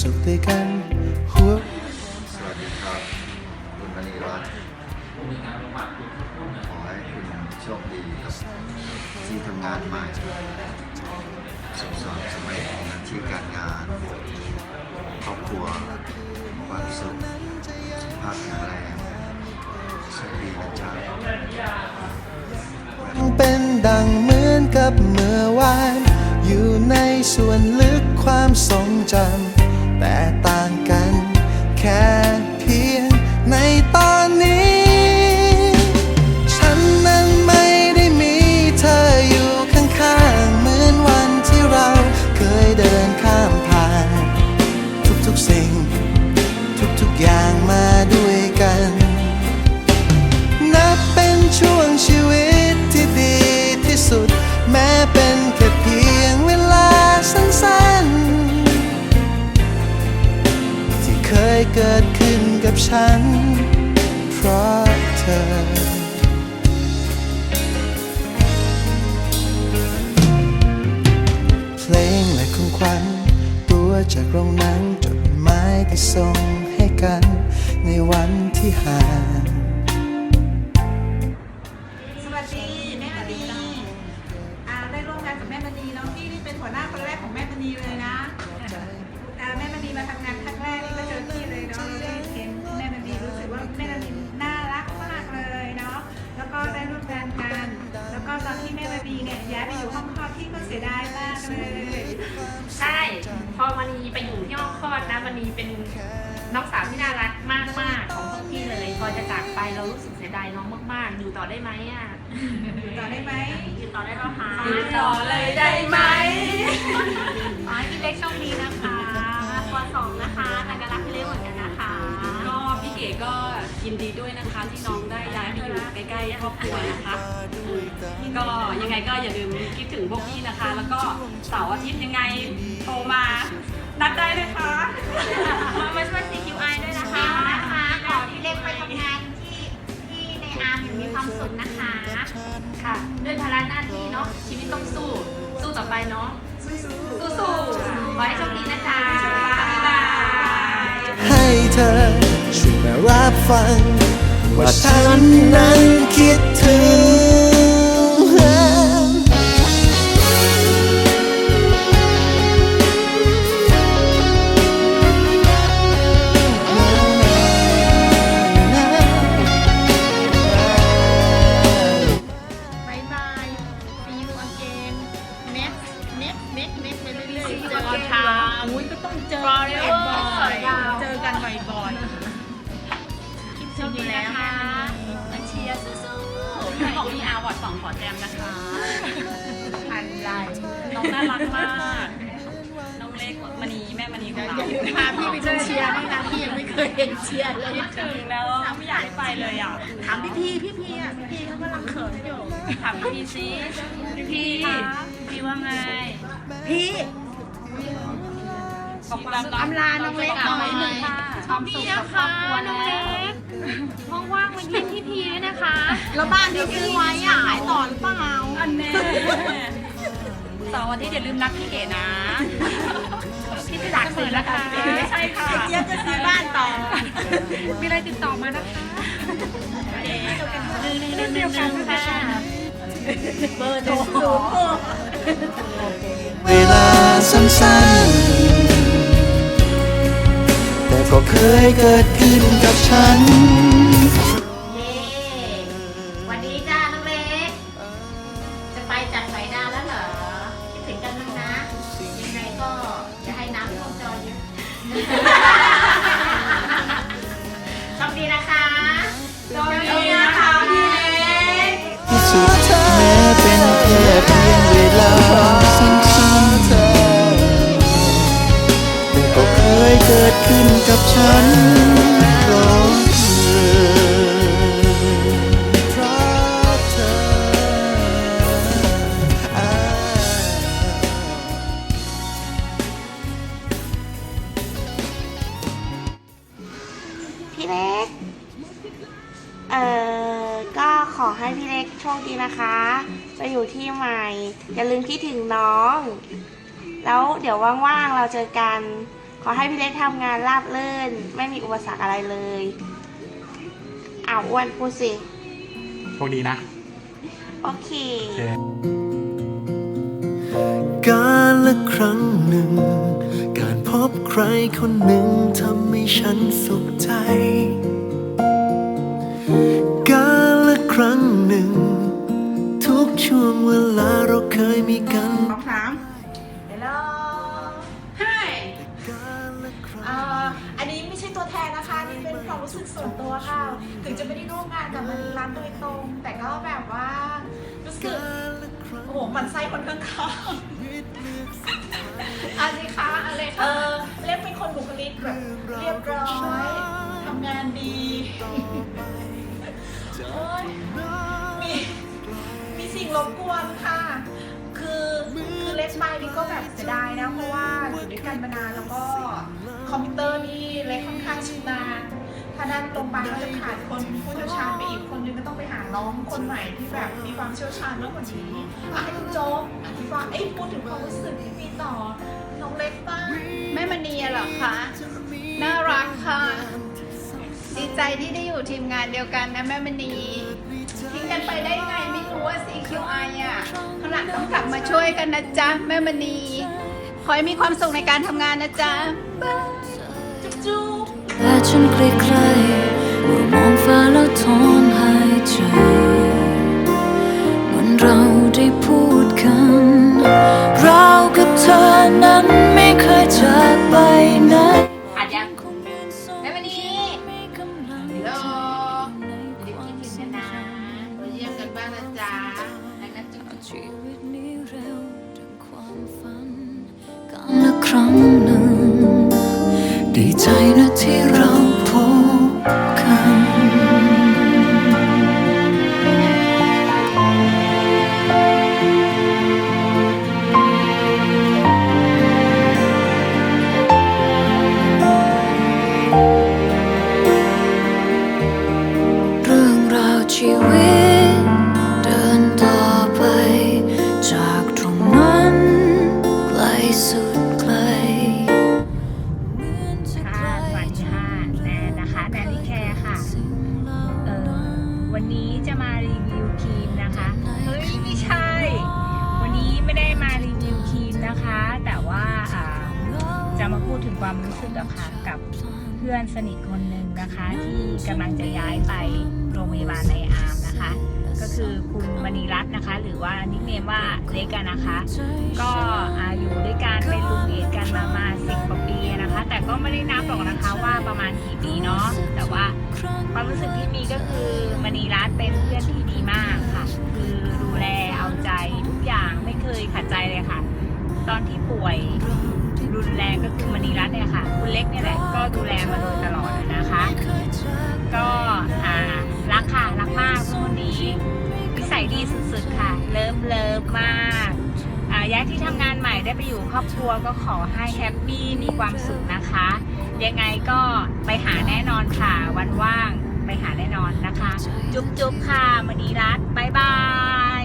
สุขด้วยกันหัวสวัสดีครับ คุณมณีรัตน์ขอให้คุณโชคดีกับที่ทำงานใหม่สุขสันต์สมัยในหน้าที่การงาน ครอบครัวความสุขสุขภาพแข็งแรงโชคดีนะจ๊ะเป็นดังเหมือนกับเมื่อวาน อยู่ในส่วนลึกความทรงจำ กับฉัน เพราะเธอพลงและของขวัญตัวจากโรงหนังจดหมายที่ส่งให้กันในวันที่ห่างสวัสดีแม่มณีอ่าได้ร่วมงานกับแม่มณีน้องพี่นี่เป็นหัวหน้าคนแรกของแม่มณีเลยนะอ่าแม่มณีมาทำงาน ที่แม่มณีเนี่ยย้ายไปอยู่ห้องคลอดพี่ก็เสียดายมากเลยใช่ พอมันนีไปอยู่ที่ห้องคลอดนะมันนีเป็นน้องสาวที่น่ารักมากๆของพวกพี่เลย พอจะจากไปเรารู้สึกเสียดายน้องมากๆ อยู่ต่อได้ไหมอะอยู่ต่อได้ไหมอยู่ต่อได้ป่ะคะอยู่ต่อเลยได้ไหมขอให้พี่เล็กโชคดีนะคะ ยินดีด้วยนะคะที่น้องได้ย้ายไปอยู่ใกล้ๆครอบครัวนะคะอืมก็ยังไงก็อย่าลืมคิดถึงพวกพี่นะคะ แล้วก็เสาร์อาทิตย์ยังไงโทรมานัดได้นะคะมามาช่วย CQI ด้วยนะคะนะคะขอพี่เล็กไปทำงานที่ที่ในอาร์มอย่างมีความสุขนะคะ ค่ะ ด้วยภาระหน้าที่เนาะชีวิตต้องสู้ สู้ต่อไปเนาะสู้สู้ๆขอให้โชคดีนะคะบ๊ายบายให้เธอช่วย มารับฟัง ว่าฉันนั้นคิดถึง นะคะอะไรน้องน่ารักมาก น้องเล็กมณีแม่มณีของเราอย่าลืมพาพี่ไปดูเชียร์นี่นะพี่ยังไม่เคยเห็นเชียร์เลยคิดถึงแล้วไม่อยากให้ไปเลยอะ ถามพี่พีพี่พีอะพี่พีเขากำลังเขินอยู่ถามพี่ซีพี่พี่ว่าไง พี่ขอบคุณครับอำลาน้องเล็กหน่อยๆความสุขกับครอบครัวน้องเล็ก ว่างๆมาเยี่ยมพี่พีด้วยนะคะ แล้วบ้านที่ซื้อไว้อะขายต่อหรือเปล่าอันแน่เสาร์อาทิตย์อย่าลืมนัดพี่เก๋นะที่จะดักเปิดนะคะใช่ค่ะเจี๊ยบจะซื้อบ้านต่อ มีอะไรติดต่อมานะคะเรื่องเดียวกันค่ะเบอร์โทรเวลาสั้นๆแต่ ก็เคยเกิดขึ้นกับฉัน กับฉันเพราะเธพี่เล็ก เอ่อ ก็ขอให้พี่เล็กโชคดีนะคะ ไปอยู่ที่ใหม่ อย่าลืมคิดถึงน้อง แล้วเดี๋ยวว่างๆ เราเจอกัน ขอให้พี่เล็กทำงานราบรื่น ไม่มีอุปสรรคอะไรเลยอ้าวอ้วนพูดสิ โชคดีนะ โอเค การละครั้งหนึ่ง การพบใครคนหนึ่งทำให้ฉันสุขใจ การละครั้งหนึ่ง ทุกช่วงเวลาเราเคยมีกัน ทนนะคะนี่เป็นความรู้สึกส่วนตัวค่ะ ถึงจะไม่ได้ร่วมงานกับมันร้านโดยตรง แต่ก็แบบว่ารู้สึกโอ้โหหมันไส้คนข้างๆอะไรคะอะไรคะเออเล็กเป็นคนบุคลิกแบบเรียบร้อยทำงานดีโอ้ยมี มีสิ่งรบกวนค่ะ คือคือเล็กไปนี่ก็แบบเสียดายนะ เพราะว่าอยู่ด้วยกันมานานแล้วก็คอมพิวเตอร์านั้นลงไปก็จะขาดคนผู้เชี่ยวชาญไปอีกคนนึงก็ต้องไปหาน้องคนใหม่ที่แบบมีความเชี่ยวชาญมากกว่านี้ให้คุณโจ๊กอธิบายเอ้พูดถึงความรู้สึกที่มีต่อน้องเล็กบ้างแม่มณีเหรอคะน่ารักค่ะ ดีใจที่ได้อยู่ทีมงานเดียวกันนะแม่มณีทิ้งกันไปได้ไงไม่รู้ว่า CQI อะขนางหลังต้องกลับมาช่วยกันนะจ๊ะแม่มณีขอให้มีความสุขในการทำงานนะจ๊ะ จุ๊บจุ๊บแค่ฉันใกล แล้วถอนหายใจเหมือนเราได้พูดกัน เรากับเธอนั้นไม่เคยจากไปไหนอัดยังแม่วันนี้ฮัลโหลเด็กคิดถึงกันนะมาเยี่ยมกันบ้างนะจ๊ะแล้วก็จุ๊บชีวิตนี้เร็วดังความฝันการละครั้งหนึ่งดีใจนะที่ ความรู้สึกอะค่ะกับเพื่อนสนิทคนหนึ่งนะคะ ที่กำลังจะย้ายไปโรงพยาบาลในอาร์มนะคะ ก็คือคุณมณีรัตน์นะคะ หรือว่านิกเนมว่าเล็กกันนะคะ ก็อาอยู่ด้วยกันเป็นรูมเมทกันมามาสิบกว่าปีนะคะ แต่ก็ไม่ได้นับหรอกนะคะว่าประมาณกี่ปีเนาะแต่ว่าความรู้สึกที่มีก็คือมณีรัตน์เป็นเพื่อนที่ดีมากค่ะ คือดูแลเอาใจทุกอย่างไม่เคยขัดใจเลยค่ะ ตอนที่ป่วย รุนแรงก็คือมณีรัตน์เนี่ยค่ะ คุณเล็กเนี่ยแหละก็ดูแลมาโดยตลอดนะคะ ก็รักค่ะรักมากเพื่อนคนนี้นิสัยดีสุดๆค่ะ เลิฟเลิฟมากย้ายที่ทำงานใหม่ได้ไปอยู่ครอบครัวก็ขอให้แฮปปี้มีความสุขนะคะ ยังไงก็ไปหาแน่นอนค่ะ วันว่างไปหาแน่นอนนะคะ จุ๊บๆค่ะมณีรัตน์บายบาย